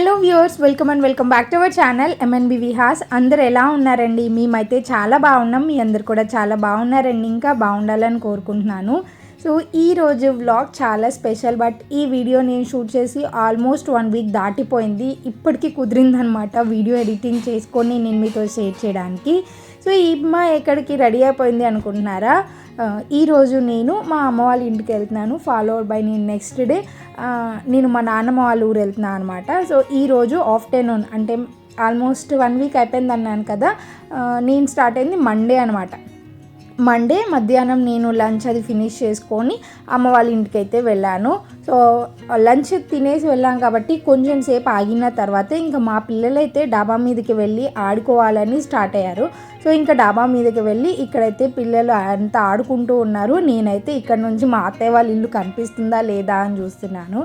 Hello viewers welcome and welcome back to our channel MNB Vihas అందరు ఎలా ఉన్నారండి? మేమైతే చాలా బాగున్నాం. మీ అందరు కూడా చాలా బాగున్నారండి. ఇంకా బాగుండాలని కోరుకుంటున్నాను. సో ఈ రోజు వ్లాగ్ చాలా స్పెషల్ బట్ ఈ వీడియో నేను షూట్ చేసి ఆల్మోస్ట్ వన్ వీక్ దాటిపోయింది. ఇప్పటికీ కుదిరిందనమాట వీడియో ఎడిటింగ్ చేసుకొని నేను మీతో షేర్ చేయడానికి. సో ఈ మా ఎక్కడికి రెడీ అయిపోయింది అనుకుంటున్నారా? ఈరోజు నేను మా అమ్మ వాళ్ళ ఇంటికి వెళ్తున్నాను. ఫాలోవర్ బై నేను నెక్స్ట్ డే నేను మా నాన్నమ్మ వాళ్ళ ఊరు వెళ్తున్నాను అనమాట సో ఈరోజు ఆఫ్టర్నూన్ అంటే ఆల్మోస్ట్ వన్ వీక్ అయిపోయింది అన్నాను కదా. నేను స్టార్ట్ అయింది మండే అనమాట మండే మధ్యాహ్నం నేను లంచ్ అది ఫినిష్ చేసుకొని అమ్మ వాళ్ళ ఇంటికి అయితే వెళ్ళాను. సో లంచ్ తినేసి వెళ్ళాం కాబట్టి కొంచెం సేపు ఆగిన తర్వాత ఇంకా మా పిల్లలైతే డాబా మీదకి వెళ్ళి ఆడుకోవాలని స్టార్ట్ అయ్యారు. సో ఇంకా డాబా మీదకి వెళ్ళి ఇక్కడైతే పిల్లలు అంత ఆడుకుంటూ ఉన్నారు. నేనైతే ఇక్కడ నుంచి మా అత్తయ్య వాళ్ళ ఇల్లు కనిపిస్తుందా లేదా అని చూస్తున్నాను.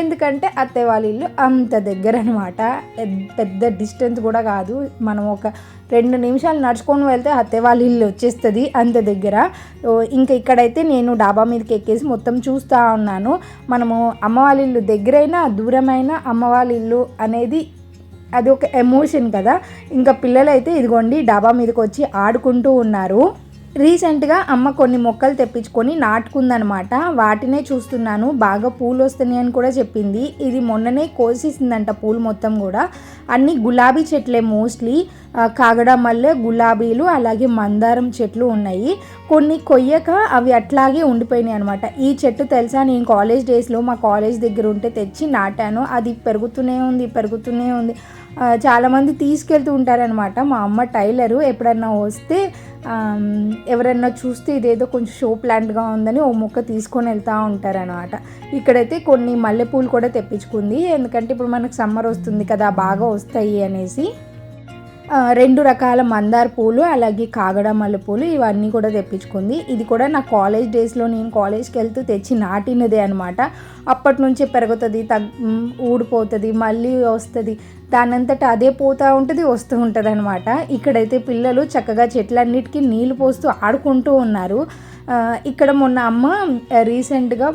ఎందుకంటే అత్తయ్య వాళ్ళ ఇల్లు అంత దగ్గర అనమాట పెద్ద డిస్టెన్స్ కూడా కాదు. మనం ఒక రెండు నిమిషాలు నడుచుకొని వెళ్తే అత్తయ్య వాళ్ళ ఇల్లు వచ్చేస్తుంది అంత దగ్గర. ఇంకా ఇక్కడైతే నేను డాబా మీదకి ఎక్కేసి మొత్తం చూస్తూ ఉన్నాను. మనం మనము అమ్మ ఇల్లు దగ్గరైనా దూరమైన అమ్మ ఇల్లు అనేది అది ఒక ఎమోషన్ కదా. ఇంకా పిల్లలైతే ఇదిగోండి డాబా మీదకి వచ్చి ఆడుకుంటూ ఉన్నారు. రీసెంట్గా అమ్మ కొన్ని మొక్కలు తెప్పించుకొని నాటుకుందనమాట. వాటినే చూస్తున్నాను. బాగా పూలు వస్తున్నాయి అని కూడా చెప్పింది. ఇది మొన్ననే కోసేసిందంట పూలు మొత్తం కూడా. అన్ని గులాబీ చెట్లే మోస్ట్లీ. కాగడ మల్లె గులాబీలు అలాగే మందారం చెట్లు ఉన్నాయి. కొన్ని కొయ్యక అవి అట్లాగే ఉండిపోయినాయి అనమాట. ఈ చెట్టు తెలుసా? నేను కాలేజ్ డేస్లో మా కాలేజ్ దగ్గర ఉంటే తెచ్చి నాటాను. అది పెరుగుతూనే ఉంది పెరుగుతూనే ఉంది. చాలామంది తీసుకెళ్తూ ఉంటారనమాట మా అమ్మ టైలరు ఎప్పుడన్నా వస్తే ఎవరన్నా చూస్తే ఇదేదో కొంచెం షో ప్లాంట్గా ఉందని ఓ మొక్క తీసుకొని వెళ్తూ ఉంటారనమాట ఇక్కడైతే కొన్ని మల్లెపూలు కూడా తెప్పించుకుంది. ఎందుకంటే ఇప్పుడు మనకు సమ్మర్ వస్తుంది కదా బాగా వస్తాయి అనేసి. రెండు రకాల మందార పూలు అలాగే కాగడ మల్లెపూలు ఇవన్నీ కూడా తెప్పించుకుంది. ఇది కూడా నా కాలేజ్ డేస్లో నేను కాలేజ్కి వెళ్తూ తెచ్చి నాటినదే అనమాట అప్పటి నుంచే పెరుగుతుంది తగ్ ఊడిపోతుంది మళ్ళీ వస్తుంది. దానంతట అదే పోతూ ఉంటుంది వస్తూ ఉంటుంది అనమాట ఇక్కడైతే పిల్లలు చక్కగా చెట్లన్నిటికీ నీళ్ళు పోస్తూ ఆడుకుంటూ ఉన్నారు. ఇక్కడ మొన్న అమ్మ రీసెంట్గా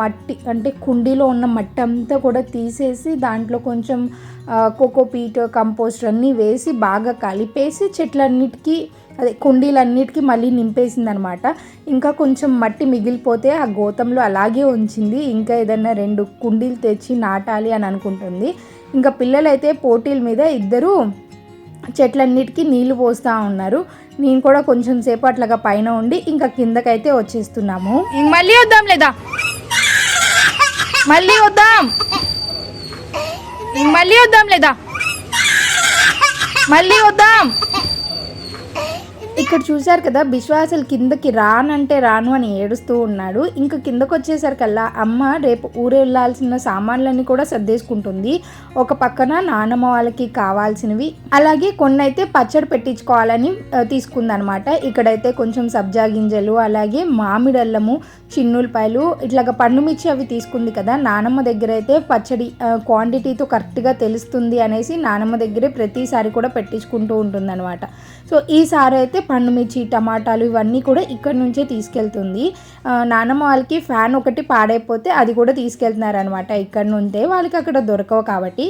మట్టి అంటే కుండీలో ఉన్న మట్టి అంతా కూడా తీసేసి దాంట్లో కొంచెం కోకోపీట్ కంపోస్ట్ అన్నీ వేసి బాగా కలిపేసి చెట్లన్నిటికీ అదే కుండీలన్నిటికీ మళ్ళీ నింపేసింది అనమాట ఇంకా కొంచెం మట్టి మిగిలిపోతే ఆ గోతంలో అలాగే ఉంచింది. ఇంకా ఏదైనా రెండు కుండీలు తెచ్చి నాటాలి అని అనుకుంటుంది. ఇంకా పిల్లలైతే పోటీల మీద ఇద్దరు చెట్లన్నిటికీ నీళ్ళు పోస్తూ ఉన్నారు. నేను కూడా కొంచెం సేపు అట్లాగా పైన ఉండి ఇంకా కిందకైతే వచ్చేస్తున్నాము. ఇంక మళ్ళీ వద్దాం లేదా? మళ్ళీ వద్దాం? ఇంక మళ్ళీ వద్దాం లేదా? మళ్ళీ వద్దాం? ఇక్కడ చూశారు కదా విశ్వాసాలు కిందకి రానంటే రాను అని ఏడుస్తూ ఉన్నాడు. ఇంకా కిందకు వచ్చేసరికల్లా అమ్మ రేపు ఊరే వెళ్ళాల్సిన సామాన్లన్నీ కూడా సర్దేసుకుంటుంది. ఒక పక్కన నానమ్మ వాళ్ళకి కావాల్సినవి అలాగే కొన్ని అయితే పచ్చడి పెట్టించుకోవాలని తీసుకుందనమాట ఇక్కడైతే కొంచెం సబ్జా గింజలు అలాగే మామిడల్లము చిన్నులపాయలు ఇట్లాగ పండు మిర్చి అవి తీసుకుంది కదా నానమ్మ దగ్గర అయితే పచ్చడి క్వాంటిటీతో కరెక్ట్గా తెలుస్తుంది అనేసి నానమ్మ దగ్గరే ప్రతిసారి కూడా పెట్టించుకుంటూ ఉంటుందన్నమాట. సో ఈసారి అయితే పండు మిర్చి టమాటాలు ఇవన్నీ కూడా ఇక్కడ నుంచే తీసుకెళ్తుంది. నానమ్మ వాళ్ళకి ఫ్యాన్ ఒకటి పాడైపోతే అది కూడా తీసుకెళ్తున్నారనమాట ఇక్కడ నుండే వాళ్ళకి అక్కడ దొరకవు కాబట్టి.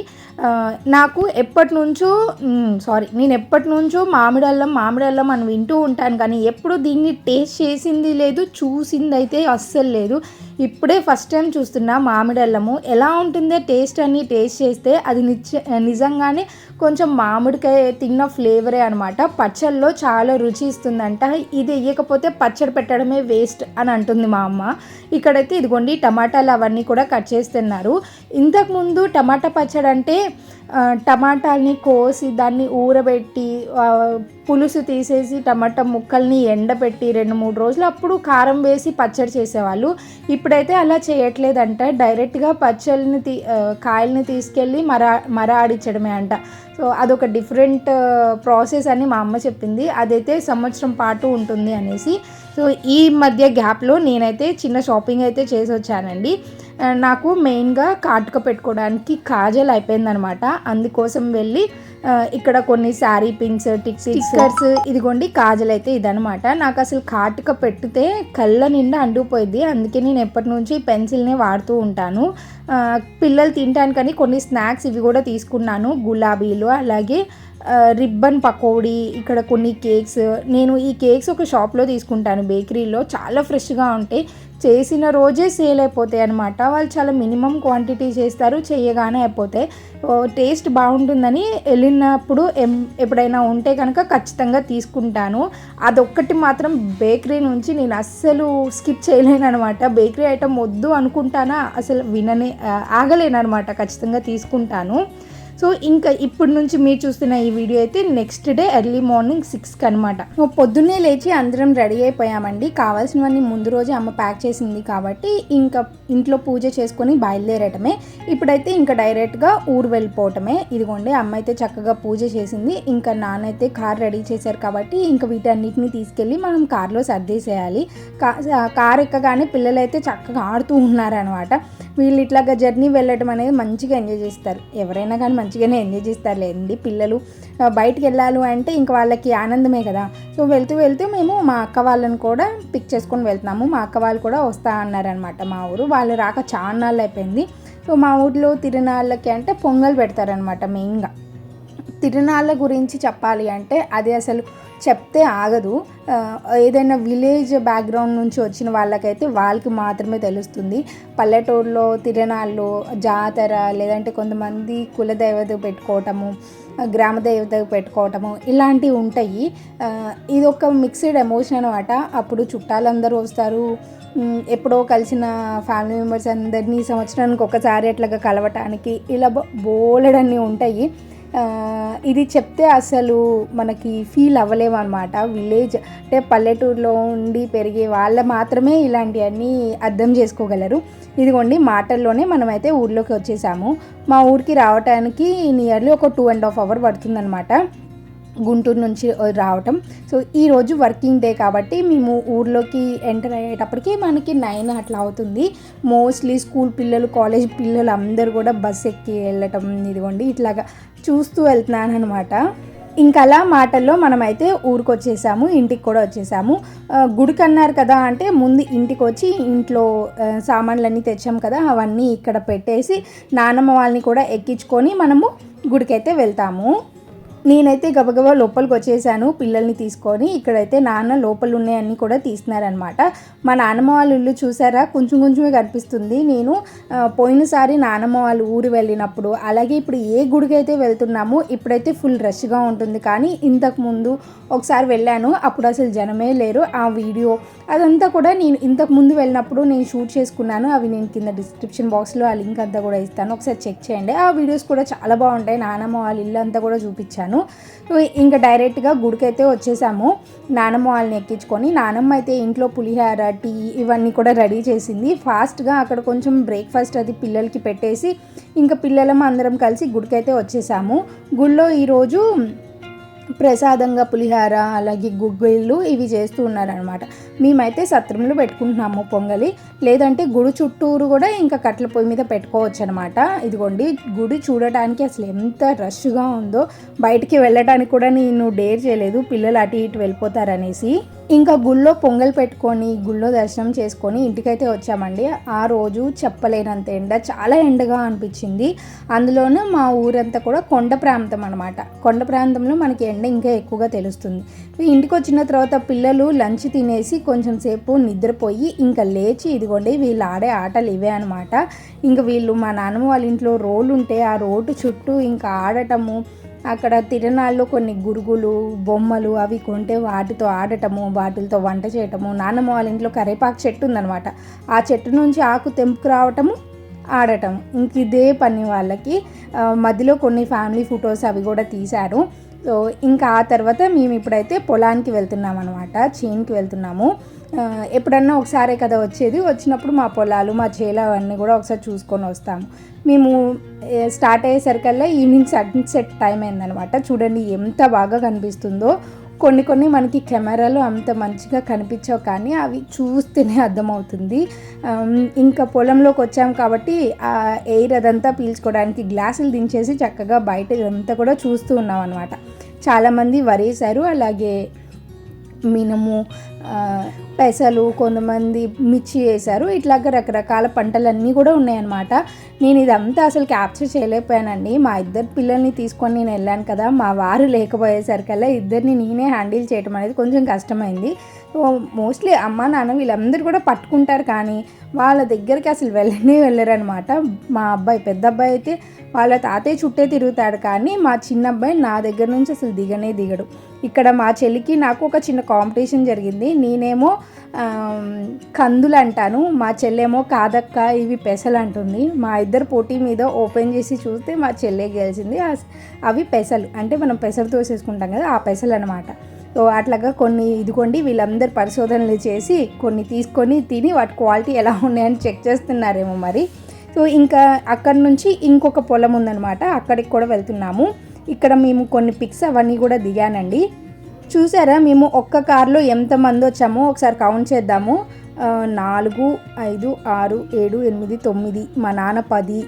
నాకు ఎప్పటి నుంచో సారీ నేను ఎప్పటి నుంచో మామిడి అల్లం అని వింటూ ఉంటాను కానీ ఎప్పుడు దీన్ని టేస్ట్ చేసింది లేదు చూసింది అయితే అస్సలు లేదు. ఇప్పుడే ఫస్ట్ టైం చూస్తున్నా మామిడల్లము ఎలా ఉంటుందో టేస్ట్ అని టేస్ట్ చేస్తే అది నిజ నిజంగానే కొంచెం మామిడికాయ తిన్న ఫ్లేవరే అనమాట పచ్చళ్ళలో చాలా రుచి ఇస్తుందంట. ఇది వేయకపోతే పచ్చడి పెట్టడమే వేస్ట్ అని అంటుంది మా అమ్మ. ఇక్కడైతే ఇదిగోండి టమాటాలు అవన్నీ కూడా కట్ చేస్తున్నారు ఇంతకుముందు టమాటా పచ్చడి అంటే టమాటాల్ని కోసి దాన్ని ఊరబెట్టి పులుసు తీసేసి టమాటా ముక్కల్ని ఎండబెట్టి రెండు మూడు రోజులు అప్పుడు కారం వేసి పచ్చడి చేసేవాళ్ళు. ఇప్పుడైతే అలా చేయట్లేదంట. డైరెక్ట్గా పచ్చళ్ళని తీ కాయల్ని తీసుకెళ్ళి మర మర ఆడించడమే అంట. సో అదొక డిఫరెంట్ ప్రాసెస్ అని మా అమ్మ చెప్పింది. అదైతే సంవత్సరం పాటు ఉంటుంది అనేసి. సో ఈ మధ్య గ్యాప్లో నేనైతే చిన్న షాపింగ్ అయితే చేసి వచ్చానండి నాకు మెయిన్గా కాటుక పెట్టుకోవడానికి కాజల్ అయిపోయిందనమాట. అందుకోసం వెళ్ళి ఇక్కడ కొన్ని శారీ పిన్స్ టిక్ స్టిక్కర్స్ ఇదిగోండి కాజల్ అయితే ఇదనమాట. నాకు అసలు కాటుక పెట్టితే కళ్ళ నిండా అండిపోయింది అందుకే నేను ఎప్పటి నుంచి పెన్సిల్నే వాడుతూ ఉంటాను. పిల్లలు తినటానికని కొన్ని స్నాక్స్ ఇవి కూడా తీసుకున్నాను. గులాబీలు అలాగే రిబ్బన్ పకోడీ ఇక్కడ కొన్ని కేక్స్. నేను ఈ కేక్స్ ఒక షాప్లో తీసుకుంటాను బేకరీలో. చాలా ఫ్రెష్గా ఉంటాయి. చేసిన రోజే సేల్ అయిపోతాయి అనమాట వాళ్ళు చాలా మినిమం క్వాంటిటీ చేస్తారు చేయగానే అయిపోతాయి. టేస్ట్ బాగుంటుందని వెళ్ళినప్పుడు ఎం- ఎప్పుడైనా ఉంటే కనుక ఖచ్చితంగా తీసుకుంటాను. అదొక్కటి మాత్రం బేకరీ నుంచి నేను అస్సలు స్కిప్ చేయలేను అనమాట బేకరీ ఐటమ్ వద్దు అనుకుంటానా? అసలు విననే ఆగలేను అనమాట ఖచ్చితంగా తీసుకుంటాను. సో ఇంకా ఇప్పటి నుంచి మీరు చూస్తున్న ఈ వీడియో అయితే నెక్స్ట్ డే ఎర్లీ మార్నింగ్ సిక్స్కి అనమాట పొద్దున్నే లేచి అందరం రెడీ అయిపోయామండి. కావాల్సినవన్నీ ముందు రోజే అమ్మ ప్యాక్ చేసింది కాబట్టి ఇంకా ఇంట్లో పూజ చేసుకొని బయలుదేరటమే. ఇప్పుడైతే ఇంకా డైరెక్ట్గా ఊరు వెళ్ళిపోవటమే. ఇదిగోండి అమ్మ అయితే చక్కగా పూజ చేసింది. ఇంకా నాన్న అయితే కార్ రెడీ చేశారు కాబట్టి ఇంకా వీటన్నిటిని తీసుకెళ్ళి మనం కార్లో సర్దేసేయాలి. కా కార్ ఎక్కగానే పిల్లలైతే చక్కగా ఆడుతూ ఉన్నారనమాట వీళ్ళు ఇట్లాగా జర్నీ వెళ్ళటం అనేది మంచిగా ఎంజాయ్ చేస్తారు. ఎవరైనా కానీ మంచిగానే ఎంజాయ్ చేస్తారులేండి పిల్లలు? బయటికి వెళ్ళాలి అంటే ఇంక వాళ్ళకి ఆనందమే కదా. సో వెళ్తూ వెళ్తూ మేము మా అక్క వాళ్ళని కూడా పిక్ చేసుకొని వెళ్తున్నాము. మా అక్క వాళ్ళు కూడా వస్తా అన్నారనమాట మా ఊరు. వాళ్ళు రాక చాలా నాళ్ళు అయిపోయింది. సో మా ఊర్లో తిరునాళ్ళకి అంటే పొంగల్ పెడతారనమాట మెయిన్గా తిరునాళ్ళ గురించి చెప్పాలి అంటే అది అసలు చెప్తే ఆగదు. ఏదైనా విలేజ్ బ్యాక్గ్రౌండ్ నుంచి వచ్చిన వాళ్ళకైతే వాళ్ళకి మాత్రమే తెలుస్తుంది. పల్లెటూరులో తిరణాల్లో జాతర లేదంటే కొంతమంది కులదైవత పెట్టుకోవటము గ్రామ దేవత పెట్టుకోవటము ఇలాంటివి ఉంటాయి. ఇది ఒక మిక్స్డ్ ఎమోషన్ అనమాట అప్పుడు చుట్టాలందరూ వస్తారు. ఎప్పుడో కలిసిన ఫ్యామిలీ మెంబర్స్ అందరినీ సంవత్సరానికి ఒకసారి అట్లాగా కలవటానికి ఇలా బో- బోలెడన్ని ఉంటాయి. ఇది చెప్తే అసలు మనకి ఫీల్ అవ్వలేము అనమాట విలేజ్ అంటే పల్లెటూరులో ఉండి పెరిగే వాళ్ళు మాత్రమే ఇలాంటివన్నీ అర్థం చేసుకోగలరు. ఇదిగోండి మాటల్లోనే మనమైతే ఊర్లోకి వచ్చేసాము. మా ఊరికి రావటానికి నియర్లీ ఒక టూ అండ్ హాఫ్ అవర్ పడుతుందన్నమాట. గుంటూరు నుంచి రావటం. సో ఈరోజు వర్కింగ్ డే కాబట్టి మేము ఊర్లోకి ఎంటర్ అయ్యేటప్పటికి మనకి నైన్ అట్లా అవుతుంది. మోస్ట్లీ స్కూల్ పిల్లలు కాలేజ్ పిల్లలు అందరూ కూడా బస్ ఎక్కి వెళ్ళటం ఇదిగోండి ఇట్లాగా చూస్తూ వెళ్తున్నాను అనమాట ఇంకా అలా మాటల్లో మనమైతే ఊరికొచ్చేసాము ఇంటికి కూడా వచ్చేసాము. గుడికి అన్నారు కదా అంటే ముందు ఇంటికి వచ్చి ఇంట్లో సామాన్లన్నీ తెచ్చాం కదా అవన్నీ ఇక్కడ పెట్టేసి నానమ్మ వాళ్ళని కూడా ఎక్కించుకొని మనము గుడికైతే వెళ్తాము. నేనైతే గబగబా లోపలికి వచ్చేసాను పిల్లల్ని తీసుకొని. ఇక్కడైతే నాన్న లోపల ఉన్నాయన్నీ కూడా తీస్తున్నారనమాట మా నాన్నమ్మ వాళ్ళ ఇల్లు చూసారా? కొంచెం కొంచెమే కనిపిస్తుంది. నేను పోయినసారి నాన్నమ్మ వాళ్ళ ఊరు వెళ్ళినప్పుడు అలాగే ఇప్పుడు ఏ గుడికి అయితే వెళ్తున్నామో ఇప్పుడైతే ఫుల్ రష్గా ఉంటుంది. కానీ ఇంతకు ముందు ఒకసారి వెళ్ళాను అప్పుడు అసలు జనమే లేరు. ఆ వీడియో అదంతా కూడా నేను ఇంతకు ముందు వెళ్ళినప్పుడు నేను షూట్ చేసుకున్నాను. అవి నేను కింద డిస్క్రిప్షన్ బాక్స్లో ఆ లింక్ అంతా కూడా ఇస్తాను. ఒకసారి చెక్ చేయండి. ఆ వీడియోస్ కూడా చాలా బాగుంటాయి. నానమ్మ వాళ్ళ ఇల్లు అంతా కూడా చూపించాను. సో ఇంకా డైరెక్ట్గా గుడికైతే వచ్చేసాము. నానమ్మ వాళ్ళని ఎక్కించుకొని నానమ్మ అయితే ఇంట్లో పులిహార టీ ఇవన్నీ కూడా రెడీ చేసింది. ఫాస్ట్గా అక్కడ కొంచెం బ్రేక్ఫాస్ట్ అది పిల్లలకి పెట్టేసి ఇంకా పిల్లలం అందరం కలిసి గుడికైతే వచ్చేసాము. గుళ్ళో ఈరోజు ప్రసాదంగా పులిహార అలాగే గుగ్గిళ్ళు ఇవి చేస్తూ ఉన్నారనమాట మేమైతే సత్రంలో పెట్టుకుంటున్నాము పొంగలి. లేదంటే గుడి చుట్టూరు కూడా ఇంకా కట్టెల పొయ్యి మీద పెట్టుకోవచ్చు అనమాట ఇదిగోండి గుడి చూడటానికి అసలు ఎంత రష్గా ఉందో. బయటికి వెళ్ళడానికి కూడా నేను డేర్ చేయలేదు. పిల్లలు అటు ఇటు వెళ్ళిపోతారనేసి. ఇంకా గుళ్ళో పొంగల్ పెట్టుకొని గుళ్ళో దర్శనం చేసుకొని ఇంటికైతే వచ్చామండి. ఆ రోజు చెప్పలేనంత ఎండ చాలా ఎండగా అనిపించింది. అందులోనూ మా ఊరంతా కూడా కొండ ప్రాంతం అనమాట కొండ ప్రాంతంలో మనకి ఎండ ఇంకా ఎక్కువగా తెలుస్తుంది. ఇంటికి వచ్చిన తర్వాత పిల్లలు లంచ్ తినేసి కొంచెం సేపు నిద్రపోయి ఇంకా లేచి ఇదిగోండి వీళ్ళు ఆడే ఆటలు ఇవే అనమాట ఇంకా వీళ్ళు మా నాన్నమ్మ వాళ్ళ ఇంట్లో రోడ్లు ఉంటే ఆ రోడ్డు చుట్టూ ఇంకా ఆడటము అక్కడ తిరణాల్లో కొన్ని గురుగులు బొమ్మలు అవి కొంటే వాటితో ఆడటము వాటితో వంట చేయటము. నాన్నమ్మ వాళ్ళ ఇంట్లో కరేపాకు చెట్టు ఉందనమాట ఆ చెట్టు నుంచి ఆకు తెంపుకు రావటము ఆడటం ఇంక ఇదే పని వాళ్ళకి. మధ్యలో కొన్ని ఫ్యామిలీ ఫొటోస్ అవి కూడా తీశారు. సో ఇంకా ఆ తర్వాత మేము ఇప్పుడైతే పొలానికి వెళ్తున్నాం అనమాట చేనుకి వెళ్తున్నాము. ఎప్పుడన్నా ఒకసారే కదా వచ్చేది. వచ్చినప్పుడు మా పొలాలు మా చేలు అవన్నీ కూడా ఒకసారి చూసుకొని వస్తాము. మేము స్టార్ట్ అయ్యేసరికల్లా ఈవినింగ్ సన్సెట్ టైం అయిందనమాట. చూడండి ఎంత బాగా కనిపిస్తుందో. కొన్ని కొన్ని మనకి కెమెరాలో అంత మంచిగా కనిపించవు కానీ అవి చూస్తేనే అర్థమవుతుంది. ఇంకా పొలంలోకి వచ్చాం కాబట్టి ఆ ఎయిర్ అదంతా పీల్చుకోవడానికి గ్లాసులు దించేసి చక్కగా బయట ఇదంతా కూడా చూస్తూ ఉన్నాం అనమాట చాలామంది వరేశారు అలాగే మినుము పెసలు కొంతమంది మిర్చి వేశారు. ఇట్లాగ రకరకాల పంటలన్నీ కూడా ఉన్నాయన్నమాట. నేను ఇదంతా అసలు క్యాప్చర్ చేయలేకపోయానండి. మా ఇద్దరు పిల్లల్ని తీసుకొని నేను వెళ్ళాను కదా మా వారు లేకపోయేసరికల్లా ఇద్దరిని నేనే హ్యాండిల్ చేయడం అనేది కొంచెం కష్టమైంది. సో మోస్ట్లీ అమ్మ నాన్న వీళ్ళందరూ కూడా పట్టుకుంటారు కానీ వాళ్ళ దగ్గరికి అసలు వెళ్ళనే వెళ్ళరనమాట మా అబ్బాయి పెద్ద అబ్బాయి అయితే వాళ్ళ తాతయ్య చుట్టే తిరుగుతాడు కానీ మా చిన్న అబ్బాయి నా దగ్గర నుంచి అసలు దిగనే దిగడు. ఇక్కడ మా చెల్లికి నాకు ఒక చిన్న కాంపిటీషన్ జరిగింది. నేనేమో కందులు అంటాను మా చెల్లేమో కాదక్క ఇవి పెసలు అంటుంది. మా ఇద్దరు పోటీ మీద ఓపెన్ చేసి చూస్తే మా చెల్లె గెలిచింది. అవి పెసలు. అంటే మనం పెసలు తోసేసుకుంటాం కదా ఆ పెసలు అనమాట సో అట్లాగా కొన్ని ఇదిగోండి వీళ్ళందరూ పరిశోధనలు చేసి కొన్ని తీసుకొని తిని వాటి క్వాలిటీ ఎలా ఉన్నాయని చెక్ చేస్తున్నారేమో మరి. సో ఇంకా అక్కడి నుంచి ఇంకొక పొలం ఉందన్నమాట. అక్కడికి కూడా వెళ్తున్నాము. ఇక్కడ మేము కొన్ని పిక్స్ అవన్నీ కూడా దిగానండి. చూసారా మేము ఒక్క కార్లో ఎంతమంది వచ్చామో ఒకసారి కౌంట్ చేద్దాము. నాలుగు ఐదు ఆరు ఏడు ఎనిమిది తొమ్మిది మా నాన్న పది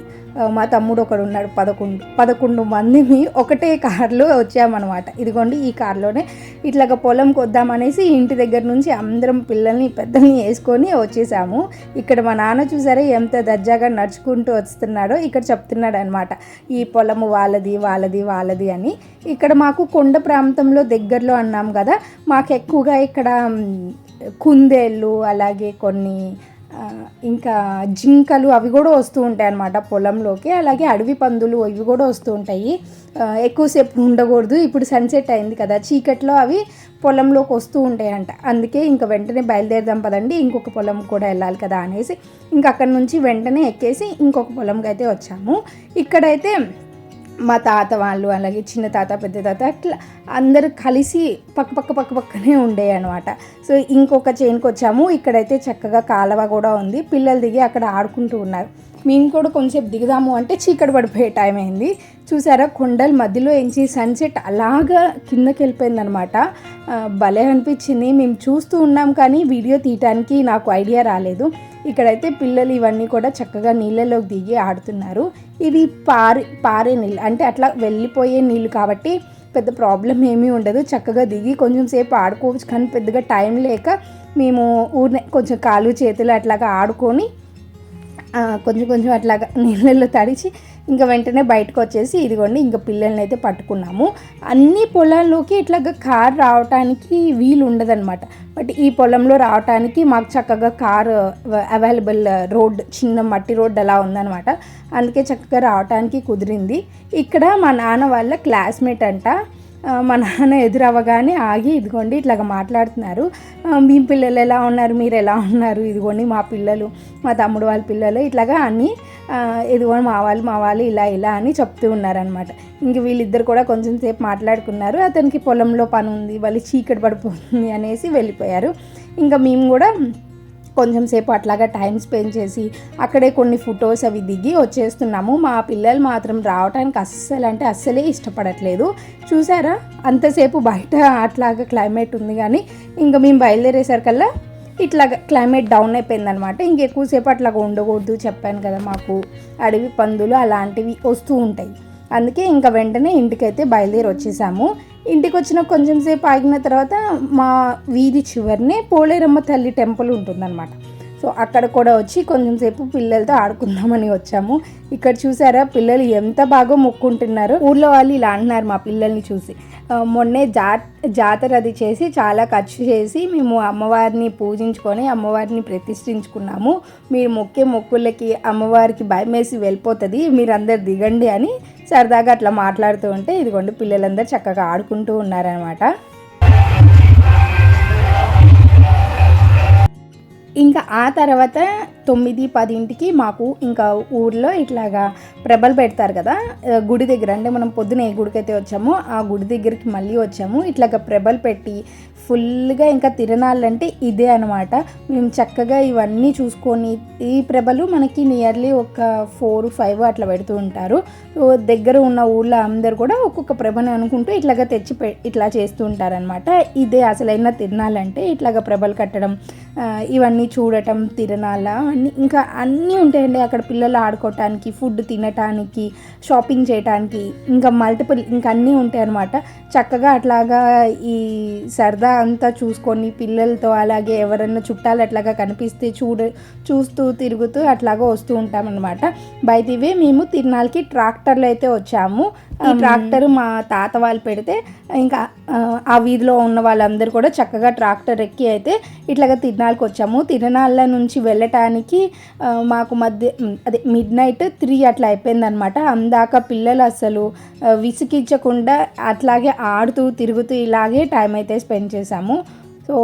మా తమ్ముడు ఒకడు ఉన్నాడు పదకొండు పదకొండు మందిని ఒకటే కార్లో వచ్చామన్నమాట. ఇదిగోండి ఈ కార్లోనే ఇట్లాగ పొలంకి వద్దామనేసి ఇంటి దగ్గర నుంచి అందరం పిల్లల్ని పెద్దల్ని వేసుకొని వచ్చేసాము. ఇక్కడ మా నాన్న చూసారా ఎంత దర్జాగా నడుచుకుంటూ వస్తున్నాడో ఇక్కడ చెప్తున్నాడు అనమాట ఈ పొలము వాళ్ళది వాళ్ళది వాళ్ళది అని. ఇక్కడ మాకు కొండ ప్రాంతంలో దగ్గరలో అన్నాం కదా మాకు ఎక్కువగా ఇక్కడ కుందేళ్ళు అలాగే కొన్ని ఇంకా జింకలు అవి కూడా వస్తూ ఉంటాయి అన్నమాట పొలంలోకి. అలాగే అడవి పందులు ఇవి కూడా వస్తూ ఉంటాయి. ఎక్కువసేపు ఉండకూడదు. ఇప్పుడు సన్సెట్ అయింది కదా చీకట్లో అవి పొలంలోకి వస్తూ ఉంటాయంట. అందుకే ఇంకా వెంటనే బయలుదేరదాం పదండి ఇంకొక పొలం కూడా వెళ్ళాలి కదా అనేసి. ఇంకా అక్కడి నుంచి వెంటనే ఎక్కేసి ఇంకొక పొలంకి అయితే వచ్చాము. ఇక్కడైతే మా తాత వాళ్ళు అలాగే చిన్న తాత పెద్ద తాత అట్లా అందరూ కలిసి పక్క పక్క పక్క పక్కనే ఉండే అనమాట సో ఇంకొక చైన్కి వచ్చాము. ఇక్కడైతే చక్కగా కాలవ కూడా ఉంది. పిల్లలు దిగి అక్కడ ఆడుకుంటూ ఉన్నారు. మేము కూడా కొంచెం దిగుదాము అంటే చీకటి పడిపోయే టైం అయింది. చూసారా? కొండల మధ్యలో ఎంచి సన్సెట్ అలాగా కిందకి వెళ్ళిపోయింది అనమాట భలే అనిపించింది. మేము చూస్తూ ఉన్నాం కానీ వీడియో తీయటానికి నాకు ఐడియా రాలేదు. ఇక్కడైతే పిల్లలు ఇవన్నీ కూడా చక్కగా నీళ్ళలోకి దిగి ఆడుతున్నారు. ఇవి పారి పారే నీళ్ళు. అంటే అట్లా వెళ్ళిపోయే నీళ్ళు కాబట్టి పెద్ద ప్రాబ్లం ఏమీ ఉండదు. చక్కగా దిగి కొంచెం సేపు ఆడుకోవచ్చు కానీ పెద్దగా టైం లేక మేము ఊరినే కొంచెం కాలు చేతులు అట్లాగా ఆడుకొని కొంచెం కొంచెం అట్లాగా నీళ్ళల్లో తడిచి ఇంకా వెంటనే బయటకు వచ్చేసి ఇదిగోండి ఇంకా పిల్లల్ని అయితే పట్టుకున్నాము. అన్ని పొలాల్లోకి ఇట్లాగా కార్ రావటానికి వీలు ఉండదన్నమాట. బట్ ఈ పొలంలో రావటానికి మాకు చక్కగా కార్ అవైలబుల్ రోడ్ చిన్న మట్టి రోడ్ అలా ఉందన్నమాట. అందుకే చక్కగా రావటానికి కుదిరింది. ఇక్కడ మా నాన్న వాళ్ళ క్లాస్మేట్ అంట. మా నాన్న ఎదురవ్వగానే ఆగి ఇదిగోండి ఇట్లాగ మాట్లాడుతున్నారు. మీ పిల్లలు ఎలా ఉన్నారు? మీరు ఎలా ఉన్నారు? ఇదిగోండి మా పిల్లలు మా తమ్ముడు వాళ్ళ పిల్లలు ఇట్లాగా అన్నీ ఆ, ఇదిగోండి మా వాళ్ళు మా వాళ్ళు ఇలా ఇలా అని చెప్తూ ఉన్నారనమాట ఇంక వీళ్ళిద్దరు కూడా కొంచెం సేపు మాట్లాడుకున్నారు. అతనికి పొలంలో పని ఉంది వాళ్ళు చీకటి పడిపోతుంది అనేసి వెళ్ళిపోయారు. ఇంకా మేము కూడా కొంచెం సేపు అట్లాగా టైం స్పెండ్ చేసి అక్కడే కొన్ని ఫొటోస్ అవి దిగి వచ్చేస్తున్నాము. మా పిల్లలు మాత్రం రావడానికి అస్సలు అంటే అస్సలే ఇష్టపడట్లేదు. చూసారా? అంతసేపు బయట అట్లాగా క్లైమేట్ ఉంది కానీ ఇంకా మేము బయలుదేరేసరికల్లా ఇట్లా క్లైమేట్ డౌన్ అయిపోయిందనమాట ఇంకెక్కువసేపు అట్లాగా ఉండకూడదు చెప్పాను కదా మాకు. అడవి పందులు అలాంటివి వస్తూ ఉంటాయి. అందుకే ఇంకా వెంటనే ఇంటికైతే బయలుదేరి వచ్చేసాము ఇంటికి వచ్చిన కొంచెం సేపు ఆగిన తర్వాత మా వీధి చివరినే పోలేరమ్మ తల్లి టెంపుల్ ఉంటుందన్నమాట. సో అక్కడ కూడా వచ్చి కొంచెం సేపు పిల్లలతో ఆడుకుందామని వచ్చాము. ఇక్కడ చూసారా పిల్లలు ఎంత బాగా మొక్కుంటున్నారు. ఊర్లో వాళ్ళు ఇలా అంటున్నారు మా పిల్లల్ని చూసి. మొన్నే జా జాతర అది చేసి చాలా ఖర్చు చేసి మేము అమ్మవారిని పూజించుకొని అమ్మవారిని ప్రతిష్ఠించుకున్నాము. మీరు మొక్కే మొక్కులకి అమ్మవారికి భయమేసి వెళ్ళిపోతుంది మీరందరు దిగండి అని సరదాగా అట్లా మాట్లాడుతూ ఉంటే ఇదిగోండి పిల్లలందరూ చక్కగా ఆడుకుంటూ ఉన్నారనమాట ఇంకా ఆ తర్వాత తొమ్మిది పదింటికి మాకు ఇంకా ఊర్లో ఇట్లాగా ప్రభలు పెడతారు కదా గుడి దగ్గర. అంటే మనం పొద్దున ఏ గుడికి అయితే వచ్చామో ఆ గుడి దగ్గరికి మళ్ళీ వచ్చాము. ఇట్లాగా ప్రభలు పెట్టి ఫుల్గా ఇంకా తిరణాలంటే ఇదే అనమాట మేము చక్కగా ఇవన్నీ చూసుకొని ఈ ప్రభలు మనకి నియర్లీ ఒక ఫోర్ ఫైవ్ అట్లా పెడుతూ ఉంటారు. సో దగ్గర ఉన్న ఊళ్ళో అందరు కూడా ఒక్కొక్క ప్రభని అనుకుంటూ ఇట్లాగా తెచ్చి పె ఇట్లా చేస్తూ ఉంటారనమాట ఇదే అసలైన తిరణాలంటే ఇట్లాగా ప్రభలు కట్టడం ఇవన్నీ చూడటం తిరణాల అన్నీ ఇంకా అన్నీ ఉంటాయండి అక్కడ పిల్లలు ఆడుకోవటానికి ఫుడ్ తినటానికి షాపింగ్ చేయటానికి ఇంకా మల్టిపుల్ ఇంకా అన్నీ ఉంటాయి అనమాట చక్కగా అట్లాగా ఈ సరదా అంతా చూసుకొని పిల్లలతో అలాగే ఎవరన్నా చుట్టాలు అట్లాగా కనిపిస్తే చూడ చూస్తూ తిరుగుతూ అట్లాగా వస్తూ ఉంటాం అనమాట బయటివే మేము తిరునాళ్ళకి ట్రాక్టర్లో అయితే వచ్చాము. ఈ ట్రాక్టర్ మా తాత వాళ్ళు పెడితే ఇంకా ఆ, వీధిలో ఉన్న వాళ్ళందరూ కూడా చక్కగా ట్రాక్టర్ ఎక్కి అయితే ఇట్లాగా తిరునాళ్ళకి వచ్చాము. తిరునాళ్ళ నుంచి వెళ్ళటానికి మాకు మధ్య అదే మిడ్ నైట్ త్రీ అట్లా అయిపోయిందనమాట అందాక పిల్లలు అసలు ఆ, విసిగించకుండా అట్లాగే ఆడుతూ తిరుగుతూ ఇలాగే టైం అయితే స్పెండ్ చేసాము సో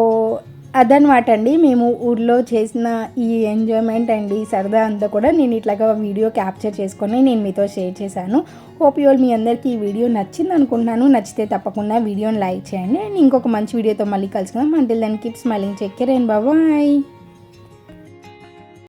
అదనమాట అండి మేము ఊళ్ళో చేసిన ఈ ఎంజాయ్మెంట్ అండ్ ఈ సరదా అంతా కూడా నేను ఇట్లాగా వీడియో క్యాప్చర్ చేసుకొని నేను మీతో షేర్ చేశాను. హోప్ యూల్ మీ అందరికీ ఈ వీడియో నచ్చింది అనుకుంటున్నాను నచ్చితే తప్పకుండా వీడియోని లైక్ చేయండి. అండ్ ఇంకొక మంచి వీడియోతో మళ్ళీ కలుసుకుందాం. అంటే దాన్ని కీప్ స్మైలింగ్ చెక్కరేన్ బాబాయ్